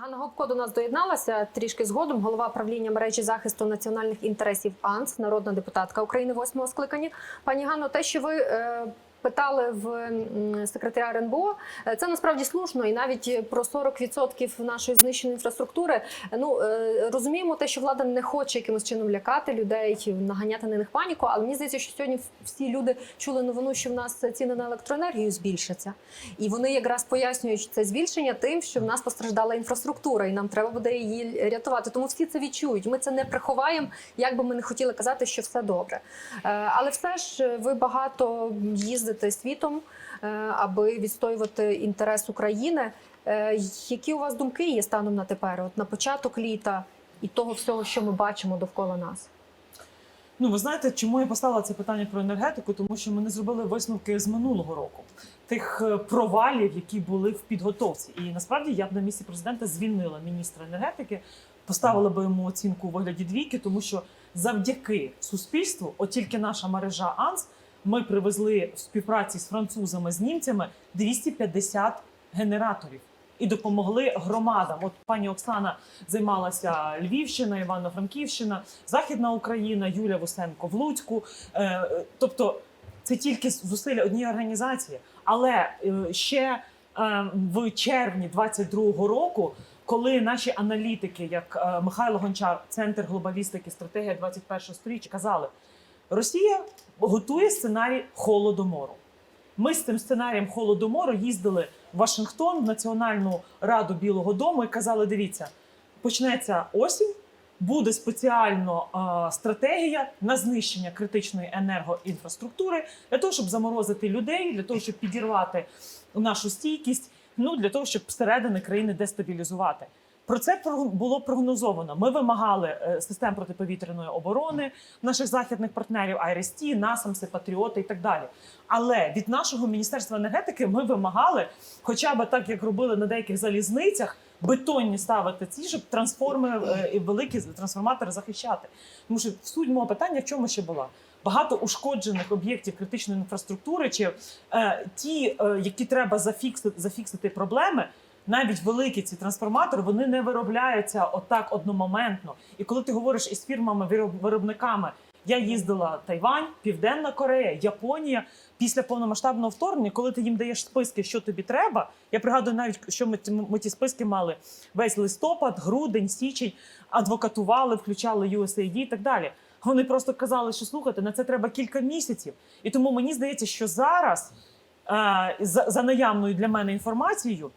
Ганна Гопко до нас доєдналася трішки згодом. Голова правління мережі захисту національних інтересів АНС, народна депутатка України восьмого скликання. Пані Ганно, те, що ви е, питали в секретаря РНБО, е, це насправді слушно, і навіть про 40% нашої знищеної інфраструктури. Ну е, розуміємо те, що влада не хоче якимось чином лякати людей, наганяти на них паніку. Але мені здається, що сьогодні всі люди чули новину, що в нас ціни на електроенергію збільшаться, і вони якраз пояснюють це збільшення тим, що в нас постраждала інфраструктура, і нам треба буде її рятувати. Тому всі це відчують. Ми це не приховаємо, як би ми не хотіли казати, що все добре. Е, Але все ж ви багато їздите світом, е, аби відстоювати інтерес України. Е, Які у вас думки є станом на тепер? От на початок літа і того всього, що ми бачимо довкола нас? Ну, ви знаєте, чому я поставила це питання про енергетику? Тому що ми не зробили висновки з минулого року тих е, провалів, які були в підготовці. І насправді я б на місці президента звільнила міністра енергетики, поставила би йому оцінку у вигляді двійки, тому що завдяки суспільству, от тільки наша мережа АНС, ми привезли в співпраці з французами з німцями 250 генераторів. І допомогли громадам. От пані Оксана займалася Львівщина, Івано-Франківщина, Західна Україна, Юля Вусенко в Луцьку. Е, тобто це тільки зусилля однієї організації. Але е, ще е, в червні 22-го року, коли наші аналітики, як Михайло Гончар, Центр глобалістики, стратегія 21 сторіччя, казали, Росія готує сценарій холодомору. Ми з цим сценарієм холодомору їздили в Вашингтон в Національну раду Білого Дому і казали: дивіться, почнеться осінь, буде спеціально е, стратегія на знищення критичної енергоінфраструктури для того, щоб заморозити людей, для того, щоб підірвати нашу стійкість, ну для того, щоб всередини країни дестабілізувати. Про це було прогнозовано. Ми вимагали е, систем протиповітряної оборони наших західних партнерів, IRST, NASAMS, Патріоти і так далі. Але від нашого міністерства енергетики ми вимагали, хоча б так, як робили на деяких залізницях, бетонні ставити ці, щоб трансформери е, і великі трансформатори захищати. Тому що суть мого питання в чому ще була? Багато ушкоджених об'єктів критичної інфраструктури, чи е, ті, е, які треба зафіксити, зафіксити проблеми, навіть великі ці трансформатори вони не виробляються отак одномоментно. І коли ти говориш із фірмами виробниками, я їздила Тайвань, Південна Корея, Японія. Після повномасштабного вторгнення, коли ти їм даєш списки, що тобі треба, я пригадую навіть, що ми, ми ті списки мали весь листопад, грудень, січень, адвокатували, включали USAID і так далі. Вони просто казали, що слухайте, на це треба кілька місяців. І тому мені здається, що зараз е, за, за наявною для мене інформацією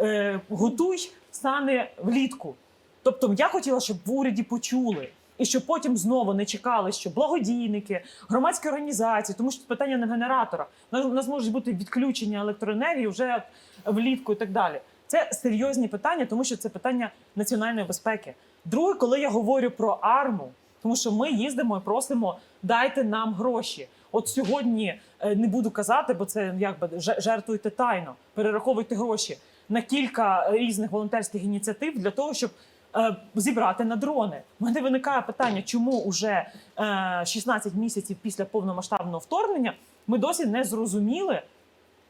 е, готуй стане влітку. Тобто, я хотіла, щоб в уряді почули. І щоб потім знову не чекали, що благодійники, громадські організації, тому що питання не в генераторах. У нас- можуть бути відключення електроенергії вже влітку і так далі. Це серйозні питання, тому що це питання національної безпеки. Друге, коли я говорю про арму, тому що ми їздимо і просимо дайте нам гроші. От сьогодні е, не буду казати, бо це якби жертвуйте тайно, перераховуйте гроші на кілька різних волонтерських ініціатив для того, щоб е, зібрати на дрони. У мене виникає питання, чому уже е, 16 місяців після повномасштабного вторгнення ми досі не зрозуміли,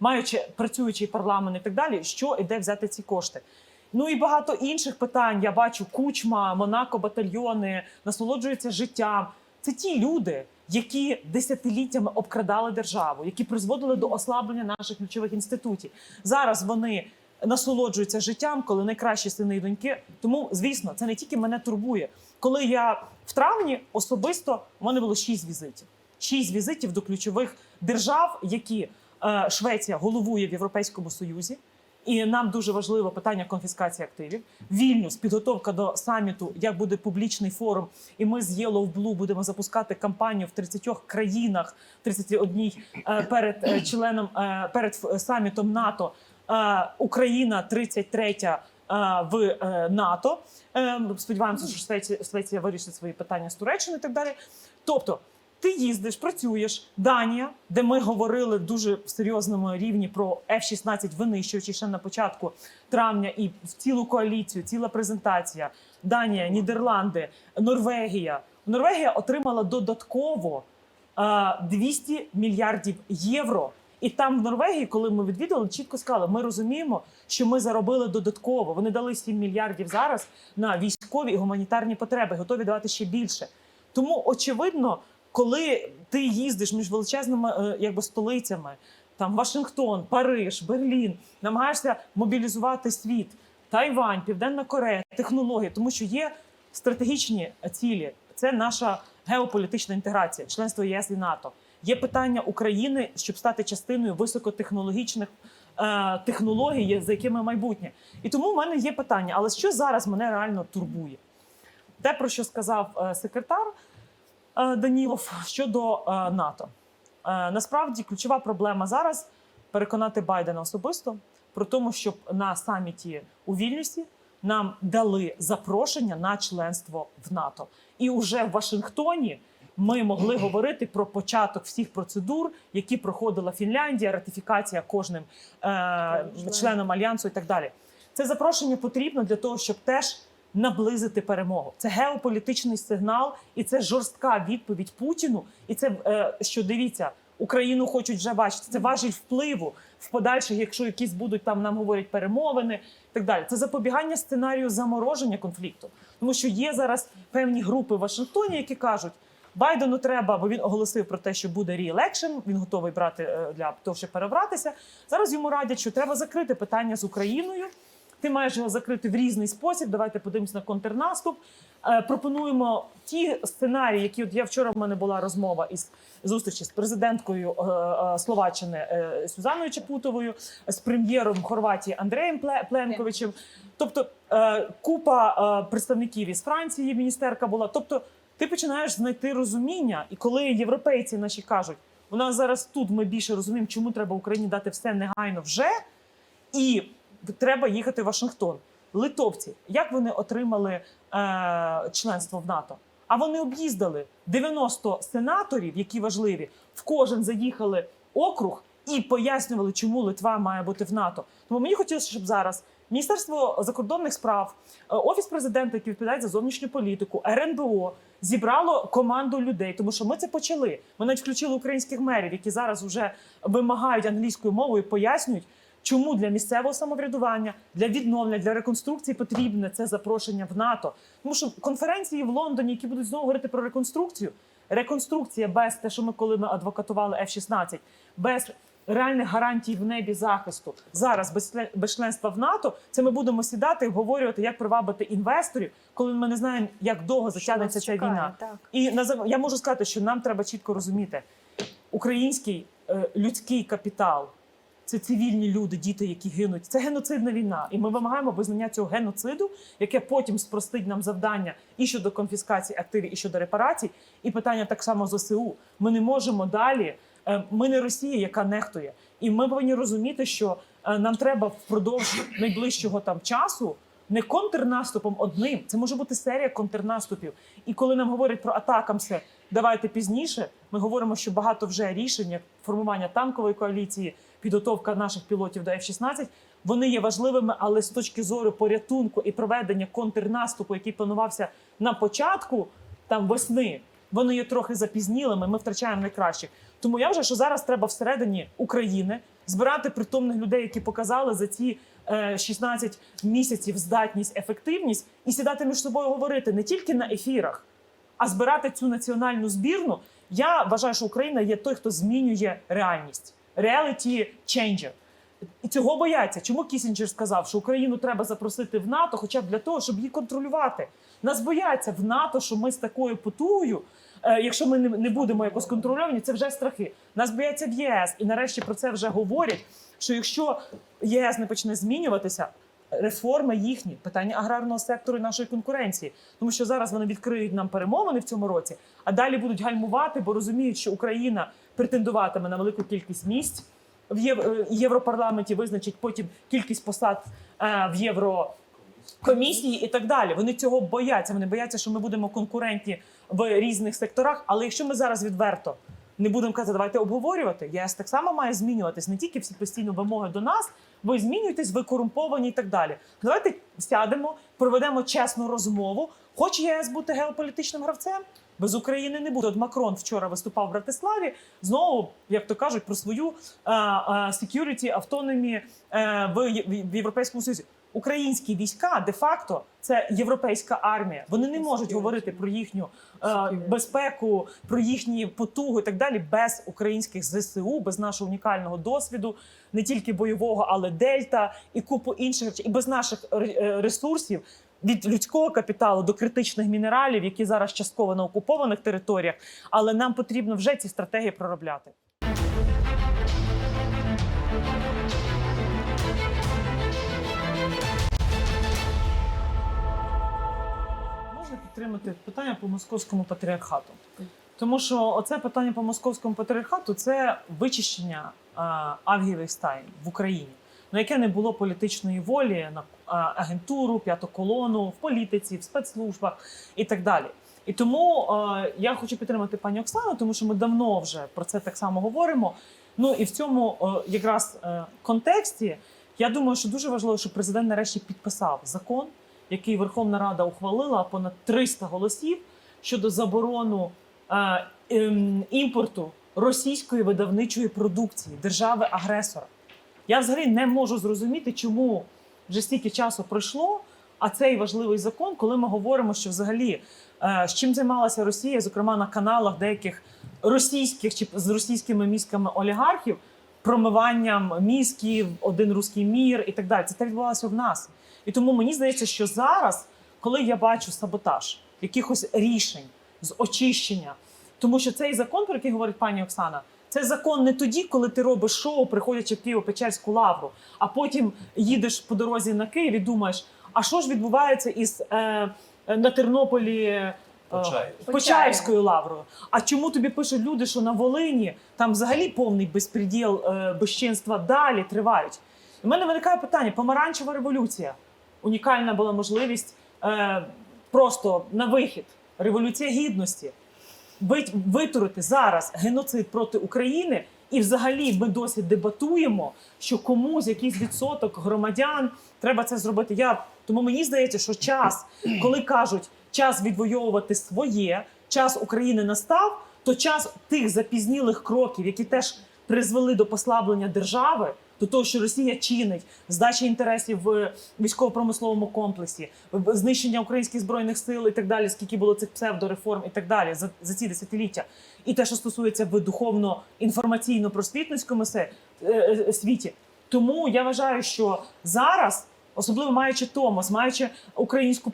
маючи працюючий парламент і так далі, що і де взяти ці кошти. Ну і багато інших питань. Я бачу кучма, Монако, батальйони насолоджуються життям. Це ті люди, які десятиліттями обкрадали державу, які призводили до ослаблення наших ключових інститутів. Зараз вони насолоджуються життям, коли найкращі сини і доньки. Тому, звісно, це не тільки мене турбує. Коли я в травні особисто у мене було шість візитів. Шість візитів до ключових держав, які е, Швеція головує в Європейському Союзі. І нам дуже важливо питання конфіскації активів. Вільнюс, підготовка до саміту, як буде публічний форум. І ми з Yellow Blue будемо запускати кампанію в 30 країнах, 31 е, перед е, членом е, перед самітом НАТО. Е, Україна 33 е, в е, НАТО. Сподіваємося, що Швеція, вирішить свої питання з Туреччиною і так далі. Тобто, ти їздиш, працюєш. Данія, де ми говорили дуже в серйозному рівні про F-16 винищувачі ще на початку травня, і в цілу коаліцію, ціла презентація. Данія, Нідерланди, Норвегія. Норвегія отримала додатково е, 200 мільярдів євро. І там в Норвегії, коли ми відвідали, чітко сказали, ми розуміємо, що ми заробили додатково. Вони дали 7 мільярдів зараз на військові і гуманітарні потреби, готові давати ще більше. Тому очевидно, коли ти їздиш між величезними е, якби столицями, там Вашингтон, Париж, Берлін, намагаєшся мобілізувати світ, Тайвань, Південна Корея, технології, тому що є стратегічні цілі. Це наша геополітична інтеграція, членство ЄС і НАТО. Є питання України, щоб стати частиною високотехнологічних е, технологій, за якими майбутнє. І тому в мене є питання: але що зараз мене реально турбує? Те, про що сказав е, секретар е, Данілов щодо е, НАТО. Насправді ключова проблема зараз переконати Байдена особисто про тому, щоб на саміті у Вільнюсі нам дали запрошення на членство в НАТО. І уже в Вашингтоні ми могли говорити про початок всіх процедур, які проходила Фінляндія, ратифікація кожним е, Членом. альянсу і так далі. Це запрошення потрібно для того, щоб теж наблизити перемогу. Це геополітичний сигнал, і це жорстка відповідь Путіну. І це е, що дивіться, Україну хочуть вже бачити. Це важіль впливу в подальших, якщо якісь будуть там нам говорять перемовини, і так далі. Це запобігання сценарію замороження конфлікту, тому що є зараз певні групи в Вашингтоні, які кажуть. Байдену треба, бо він оголосив про те, що буде ріелекшн, він готовий брати е, для того, щоб перебратися. Зараз йому радять, що треба закрити питання з Україною. Ти маєш його закрити в різний спосіб. Давайте подивимось на контрнаступ. Е, пропонуємо ті сценарії, які от я вчора в мене була розмова із зустрічі з президенткою е, Словаччини Сюзаною Чепутовою, з прем'єром Хорватії Андреєм Пле- Пленковичем. Тобто купа представників із Франції, міністерка була. Тобто, ти починаєш знайти розуміння, і коли європейці наші кажуть, у нас зараз тут ми більше розуміємо, чому треба Україні дати все негайно вже, і треба їхати в Вашингтон. Литовці, як вони отримали е, членство в НАТО? А вони об'їздили 90 сенаторів, які важливі, в кожен заїхали округ і пояснювали, чому Литва має бути в НАТО. Тому мені хотілося, щоб зараз Міністерство закордонних справ, е, офіс президента, який відповідає за зовнішню політику, РНБО зібрало команду людей, тому що ми це почали. Ми навіть включили українських мерів, які зараз вже вимагають англійською мовою, пояснюють. Чому для місцевого самоврядування, для відновлення, для реконструкції потрібне це запрошення в НАТО? Тому що конференції в Лондоні, які будуть знову говорити про реконструкцію, реконструкція без те, що ми коли ми адвокатували F-16, без реальних гарантій в небі захисту зараз без, членства в НАТО, це ми будемо сідати і обговорювати, як привабити інвесторів, коли ми не знаємо, як довго затягнеться ця чекає, війна. Так. І я можу сказати, що нам треба чітко розуміти, український е, людський капітал це цивільні люди, діти, які гинуть. Це геноцидна війна. І ми вимагаємо визнання цього геноциду, яке потім спростить нам завдання і щодо конфіскації активів, і щодо репарацій. І питання так само ЗСУ. Ми не можемо далі. Е, Ми не Росія, яка нехтує, і ми повинні розуміти, що е, нам треба впродовж найближчого там часу не контрнаступом одним. Це може бути серія контрнаступів. І коли нам говорять про атакамси, давайте пізніше. Ми говоримо, що багато вже рішень, як формування танкової коаліції, підготовка наших пілотів до F-16, вони є важливими, але з точки зору порятунку і проведення контрнаступу, який планувався на початку там весни, вони є трохи запізнілими. Ми втрачаємо найкращих. Тому я вважаю, що зараз треба всередині України збирати притомних людей, які показали за ці е, 16 місяців здатність, ефективність, і сідати між собою говорити не тільки на ефірах, а збирати цю національну збірну. Я вважаю, що Україна є той, хто змінює реальність. Reality changer. І цього бояться. Чому Кісінджер сказав, що Україну треба запросити в НАТО, хоча б для того, щоб її контролювати? Нас бояться в НАТО, що ми з такою потугою, е, якщо ми не, не будемо якось контрольовані, це вже страхи. Нас бояться в ЄС, і нарешті про це вже говорять. Що якщо ЄС не почне змінюватися, реформи їхні, питання аграрного сектору і нашої конкуренції, тому що зараз вони відкриють нам перемовини в цьому році, а далі будуть гальмувати, бо розуміють, що Україна претендуватиме на велику кількість місць в е, Європарламенті, визначить потім кількість посад е, в Єврокомісії і так далі. Вони цього бояться. Вони бояться, що ми будемо конкурентні в різних секторах. Але якщо ми зараз відверто не будемо казати, давайте обговорювати, ЄС так само має змінюватись не тільки всі постійні вимоги до нас. Ви змінюєтесь, ви корумповані і так далі. Давайте сядемо, проведемо чесну розмову. Хоче ЄС бути геополітичним гравцем? без України не буде. От Макрон вчора виступав в Братиславі. Знову, як то кажуть, про свою е, е, security, автономії е, в Європейському Союзі. Українські війська де-факто це європейська армія. Вони не можуть говорити про їхню е, безпеку, про їхні потуги і так далі без українських ЗСУ, без нашого унікального досвіду, не тільки бойового, але дельта і купу інших речей, і без наших е, ресурсів. Від людського капіталу до критичних мінералів, які зараз частково на окупованих територіях, але нам потрібно вже ці стратегії проробляти. Можна підтримати питання по московському патріархату. Тому що оце питання по московському патріархату це вичищення е, авгієвих стаїн в Україні, на яке не було політичної волі на е, агентуру, п'яту колону, в політиці, в спецслужбах і так далі. І тому е, я хочу підтримати пані Оксану, тому що ми давно вже про це так само говоримо. Ну і в цьому е, якраз е, контексті я думаю, що дуже важливо, щоб президент нарешті підписав закон, який Верховна Рада ухвалила понад 300 голосів щодо заборону е, ем, імпорту російської видавничої продукції держави-агресора. Я взагалі не можу зрозуміти, чому вже стільки часу пройшло. А цей важливий закон, коли ми говоримо, що взагалі е, з чим займалася Росія, зокрема на каналах деяких російських чи з російськими мізками олігархів, промиванням мізків, один руський мір і так далі. Це те відбувалося в нас. І тому мені здається, що зараз, коли я бачу саботаж якихось рішень з очищення, тому що цей закон, про який говорить пані Оксана, це закон не тоді, коли ти робиш шоу, приходячи в Києво-Печерську лавру, а потім їдеш по дорозі на Київ і думаєш, а що ж відбувається із е, на Тернополі. е, Почаїв. Почаївською лаврою. А чому тобі пишуть люди, що на Волині там взагалі повний безпреділ, е, безчинства далі тривають? У мене виникає питання: помаранчева революція. Унікальна була можливість е, просто на вихід. Революція гідності. Вит- Витурити зараз геноцид проти України, і взагалі ми досі дебатуємо, що комусь якийсь відсоток громадян треба це зробити. Я тому мені здається, що час, коли кажуть, час відвоювати своє, час України настав, то час тих запізнілих кроків, які теж призвели до послаблення держави, до того, що Росія чинить здачі інтересів в військово-промисловому комплексі, знищення українських збройних сил і так далі, скільки було цих псевдореформ і так далі за, за ці десятиліття, і те, що стосується в духовно-інформаційно-просвітницькому е, е, світі. Тому я вважаю, що зараз. Особливо маючи Томос, маючи українську е,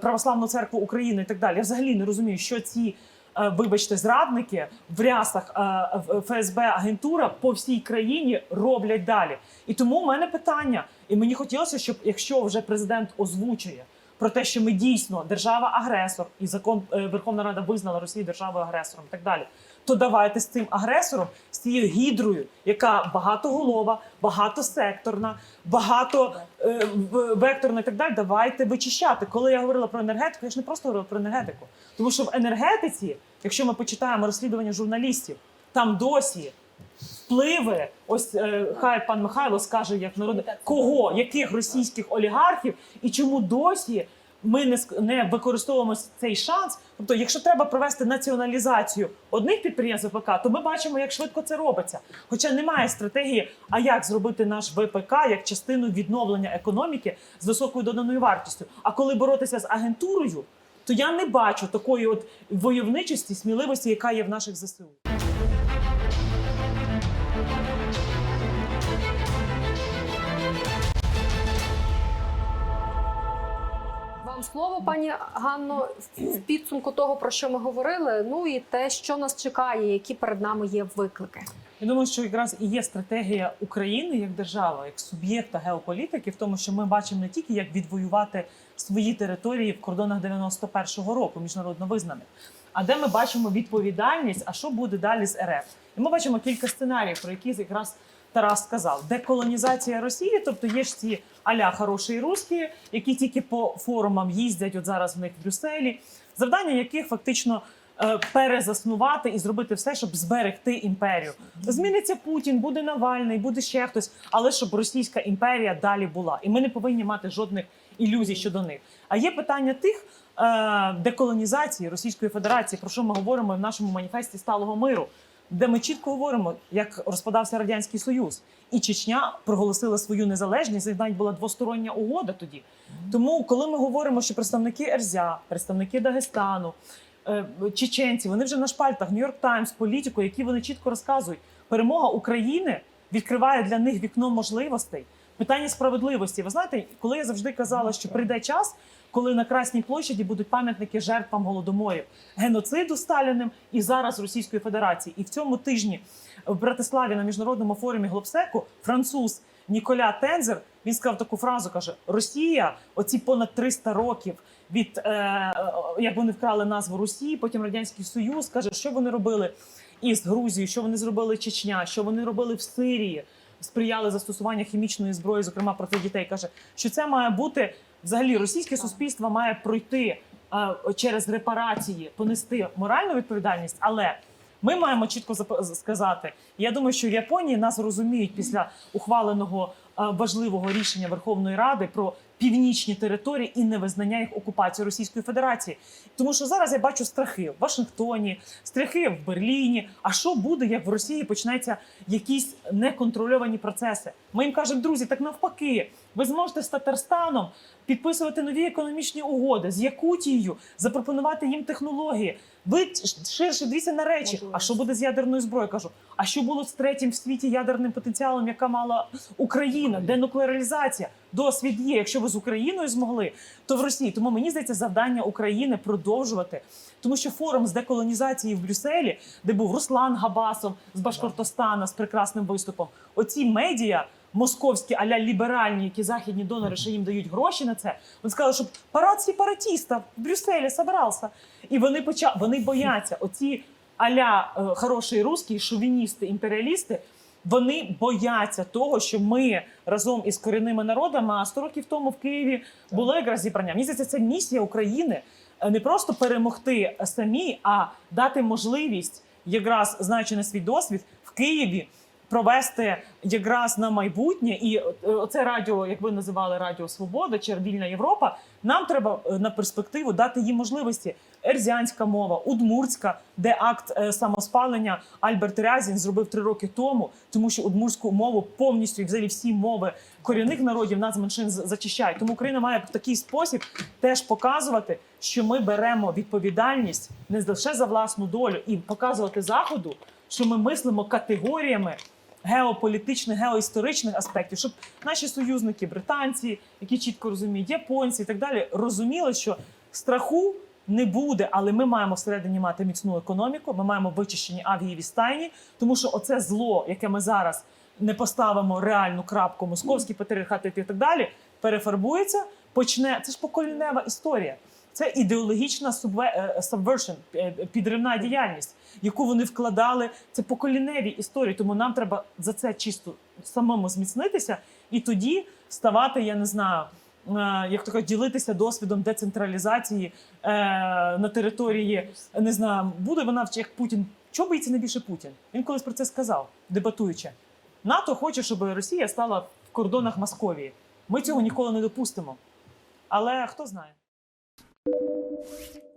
православну церкву України і так далі. Я взагалі не розумію, що ці, вибачте, зрадники в рясах е, ФСБ агентура по всій країні роблять далі. І тому в мене питання, і мені хотілося, щоб якщо вже президент озвучує про те, що ми дійсно держава-агресор, і закон е, Верховна Рада визнала Росію державою агресором, і так далі. То давайте з цим агресором, з цією гідрою, яка багатоголова, багатосекторна, багато е, векторна і так далі. Давайте вичищати. Коли я говорила про енергетику, я ж не просто говорила про енергетику. Тому що в енергетиці, якщо ми почитаємо розслідування журналістів, там досі впливи. Ось е, хай пан Михайло скаже, як народ кого, яких російських олігархів, і чому досі ми не не використовуємо цей шанс. Тобто, якщо треба провести націоналізацію одних підприємств ВПК, то ми бачимо, як швидко це робиться. Хоча немає стратегії, а як зробити наш ВПК як частину відновлення економіки з високою доданою вартістю. А коли боротися з агентурою, то я не бачу такої от войовничості, сміливості, яка є в наших ЗСУ. Вам слово, пані Ганно, в підсумку того, про що ми говорили. Ну і те, що нас чекає, які перед нами є виклики. Я думаю, що якраз і є стратегія України як держава, як суб'єкта геополітики, в тому, що ми бачимо не тільки як відвоювати свої території в кордонах 91-го року, міжнародно визнаних, а де ми бачимо відповідальність, а що буде далі з РФ. І ми бачимо кілька сценаріїв, про які якраз Тарас сказав: деколонізація Росії, тобто є ж ці аля хороші русські, які тільки по форумам їздять, от зараз в них в Брюсселі, завдання яких фактично е, перезаснувати і зробити все, щоб зберегти імперію. Зміниться Путін, буде Навальний, буде ще хтось, але щоб російська імперія далі була. І ми не повинні мати жодних ілюзій щодо них. А є питання тих е, деколонізації Російської Федерації, про що ми говоримо в нашому маніфесті сталого миру, де ми чітко говоримо, як розпадався радянський союз, і Чечня проголосила свою незалежність. і навіть була двостороння угода тоді. Тому, коли ми говоримо, що представники Ерзя, представники Дагестану, е, чеченці, вони вже на шпальтах Нью-Йорк Таймс, політику, які вони чітко розказують, перемога України відкриває для них вікно можливостей. Питання справедливості. Ви знаєте, коли я завжди казала, що прийде час, коли на Красній площаді будуть пам'ятники жертвам голодоморів, геноциду Сталіним і зараз Російської Федерації. І в цьому тижні в Братиславі на міжнародному форумі Глобсеку француз Ніколя Тензер він сказав таку фразу: каже: Росія, оці понад 300 років від е, е, як вони вкрали назву Росії, потім Радянський Союз каже, що вони робили із Грузією, що вони зробили Чечня, що вони робили в Сирії. Сприяли застосуванню хімічної зброї, зокрема проти дітей. каже, що це має бути взагалі російське суспільство має пройти е, через репарації, понести моральну відповідальність, але ми маємо чітко сказати. Я думаю, що в Японії нас розуміють після ухваленого е, важливого рішення Верховної Ради про північні території і невизнання їх окупації Російської Федерації. Тому що зараз я бачу страхи в Вашингтоні, страхи в Берліні. А що буде, як в Росії почнеться якісь неконтрольовані процеси? Ми їм кажемо, друзі, так навпаки, ви зможете з Татарстаном підписувати нові економічні угоди з Якутією, запропонувати їм технології. Ви ширше дивіться на речі. А що буде з ядерною зброєю? Кажу, а що було з третім в світі ядерним потенціалом, яка мала Україна? Денуклеаризація? Досвід є. Якщо ви з Україною змогли, то в Росії. Тому мені здається, завдання України продовжувати. Тому що форум з деколонізації в Брюсселі, де був Руслан Габасов з Башкортостана з прекрасним виступом, оці медіа. Московські аля ліберальні, які західні донори ще їм дають гроші на це. Вони сказали, що парад сепаратистів в Брюсселі собрався. І вони почали, вони бояться. Оці аля е, хороші русські, шовіністи, імперіалісти. Вони бояться того, що ми разом із корінними народами, а 100 років тому в Києві було якраз зібрання. Мені здається, це місія України е, не просто перемогти самі, а дати можливість, якраз знаючи на свій досвід, в Києві провести якраз на майбутнє, і е, оце радіо, як ви називали Радіо Свобода чи Вільна Європа. Нам треба е, на перспективу дати їм можливості. Ерзянська мова, удмуртська, де акт е, самоспалення Альберт Рязін зробив три роки тому, тому що удмуртську мову повністю і взагалі всі мови корінних народів нацменшин з- зачищають. Тому Україна має в такий спосіб теж показувати, що ми беремо відповідальність не лише за власну долю і показувати заходу, що ми мислимо категоріями геополітичних, геоісторичних аспектів, щоб наші союзники, британці, які чітко розуміють, японці і так далі, розуміли, що страху не буде, але ми маємо всередині мати міцну економіку. Ми маємо вичищені авгієві стайні, тому що оце зло, яке ми зараз не поставимо реальну крапку, московський патріархат і так далі, перефарбується, почне це ж поколінева історія. Це ідеологічна е, subversion, е, підривна діяльність, яку вони вкладали. Це поколіневі історії. Тому нам треба за це чисто самому зміцнитися і тоді ставати, я не знаю, е, як то кажуть, ділитися досвідом децентралізації е, на території. Не знаю, буде вона вч- як Путін. Чого боїться найбільше Путін? Він колись про це сказав, дебатуючи. НАТО хоче, щоб Росія стала в кордонах Московії. Ми цього ніколи не допустимо. Але хто знає? Thank you.